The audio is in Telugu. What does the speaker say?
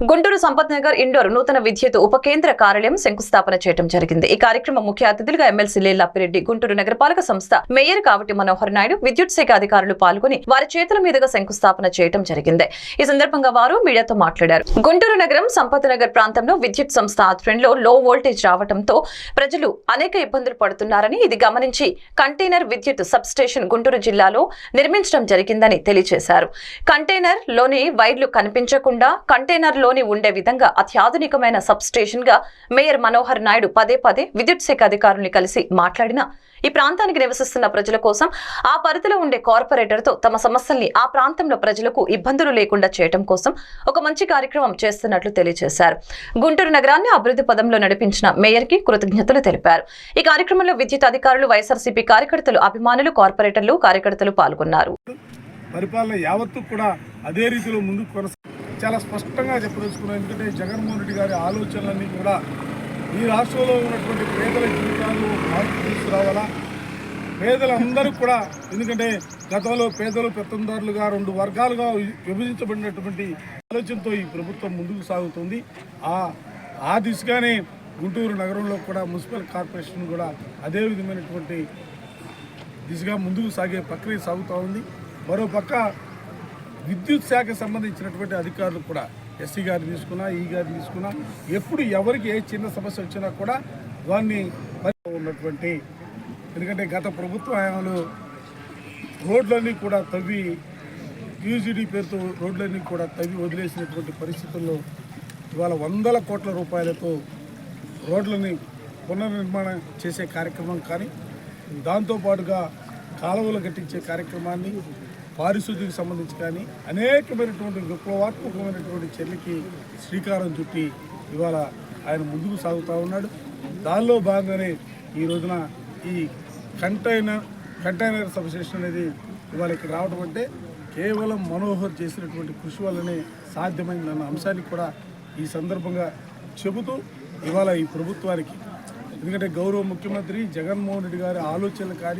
గుంటూరు సంపత్ నగర్ ఇండోర్ నూతన విద్యుత్ ఉప కేంద్ర కార్యాలయం శంకుస్థాపన చేయడం జరిగింది. ఈ కార్యక్రమం ముఖ్య అతిథులుగా ఎమ్మెల్సీ లేల్లాపిరెడ్డి గుంటూరు నగరపాలక సంస్థ మేయర్ కావటి మనోహర్ నాయుడు విద్యుత్ శాఖ అధికారులు పాల్గొని వారి చేతుల మీదుగా శంకుస్థాపన చేయడం జరిగింది. ఈ సందర్భంగా వారు మీడియాతో మాట్లాడారు. గుంటూరు నగరం సంపత్ నగర్ ప్రాంతంలో విద్యుత్ సంస్థ ఆధ్వర్యంలో లో వోల్టేజ్ రావడంతో ప్రజలు అనేక ఇబ్బందులు పడుతున్నారని ఇది గమనించి కంటైనర్ విద్యుత్ సబ్ స్టేషన్ గుంటూరు జిల్లాలో నిర్మించడం జరిగిందని తెలియజేశారు. కంటైనర్లోని వైర్లు కనిపించకుండా కంటైనర్ లోని ఉండే విధంగా అత్యాధునికమైన సబ్ స్టేషన్గా మేయర్ మనోహర్ నాయుడు పదే పదే విద్యుత్ శాఖ అధికారుల్ని కలిసి మాట్లాడిన ఈ ప్రాంతానికి నివసిస్తున్న ప్రజల కోసం ఆ పరిధిలో ఉండే కార్పొరేటర్తో తమ సమస్యల్ని ఆ ప్రాంతంలో ప్రజలకు ఇబ్బందులు లేకుండా చేయడం కోసం ఒక మంచి కార్యక్రమం చేస్తున్నట్లు తెలియజేశారు. గుంటూరు నగరాన్ని అభివృద్ధి పదంలో నడిపించిన మేయర్కి కృతజ్ఞతలు తెలిపారు. ఈ కార్యక్రమంలో విద్యుత్ అధికారులు వైఎస్ఆర్సీపీ కార్యకర్తలు అభిమానులు కార్పొరేటర్లు కార్యకర్తలు పాల్గొన్నారు. పరిపాలన యావత్తు కూడా అదే రీతిలో ముందుకు కొనసా చాలా స్పష్టంగా చెప్పదలుచుకున్నాను ఎందుకంటే జగన్మోహన్ రెడ్డి గారి ఆలోచనలన్నీ కూడా ఈ రాష్ట్రంలో ఉన్నటువంటి పేదల జీవితాలు మార్పు తీసుకురావాలా? పేదలందరూ కూడా ఎందుకంటే గతంలో పేదలు పెత్తందారులుగా రెండు వర్గాలుగా విభజించబడినటువంటి ఆలోచనతో ఈ ప్రభుత్వం ముందుకు సాగుతుంది. ఆ ఆ దిశగానే గుంటూరు నగరంలో కూడా మున్సిపల్ కార్పొరేషన్ కూడా అదే విధమైనటువంటి దిశగా ముందుకు సాగే ప్రక్రియ సాగుతూ ఉంది. మరోపక్క విద్యుత్ శాఖ సంబంధించినటువంటి అధికారులు కూడా ఎస్సీ గారిని తీసుకున్నా ఈ గారిని తీసుకున్నా ఎప్పుడు ఎవరికి ఏ చిన్న సమస్య వచ్చినా కూడా దాన్ని ఉన్నటువంటి ఎందుకంటే గత ప్రభుత్వ హయాంలో రోడ్లన్నీ కూడా తవ్వి యూజీడీ పేరుతో రోడ్లన్నీ కూడా తవ్వి వదిలేసినటువంటి పరిస్థితుల్లో ఇవాళ వందల కోట్ల రూపాయలతో రోడ్లని పునర్నిర్మాణం చేసే కార్యక్రమం కానీ దాంతోపాటుగా కాలువలు కట్టించే కార్యక్రమాన్ని పారిశుద్ధికి సంబంధించి కానీ అనేకమైనటువంటి విప్లవాత్మకమైనటువంటి చర్యకి శ్రీకారం చుట్టి ఇవాళ ఆయన ముందుకు సాగుతూ ఉన్నాడు. దానిలో భాగంగానే ఈ రోజున ఈ కంటైనర్ కంటైనర్ సబ్స్టేషన్ అనేది ఇవాళ ఇక్కడ రావడం అంటే కేవలం మనోహర్ చేసినటువంటి కృషి వల్లనే సాధ్యమైందన్న అంశాన్ని కూడా ఈ సందర్భంగా చెబుతూ ఇవాళ ఈ ప్రభుత్వానికి. ఎందుకంటే గౌరవ ముఖ్యమంత్రి జగన్మోహన్ రెడ్డి గారి ఆలోచనలు కానీ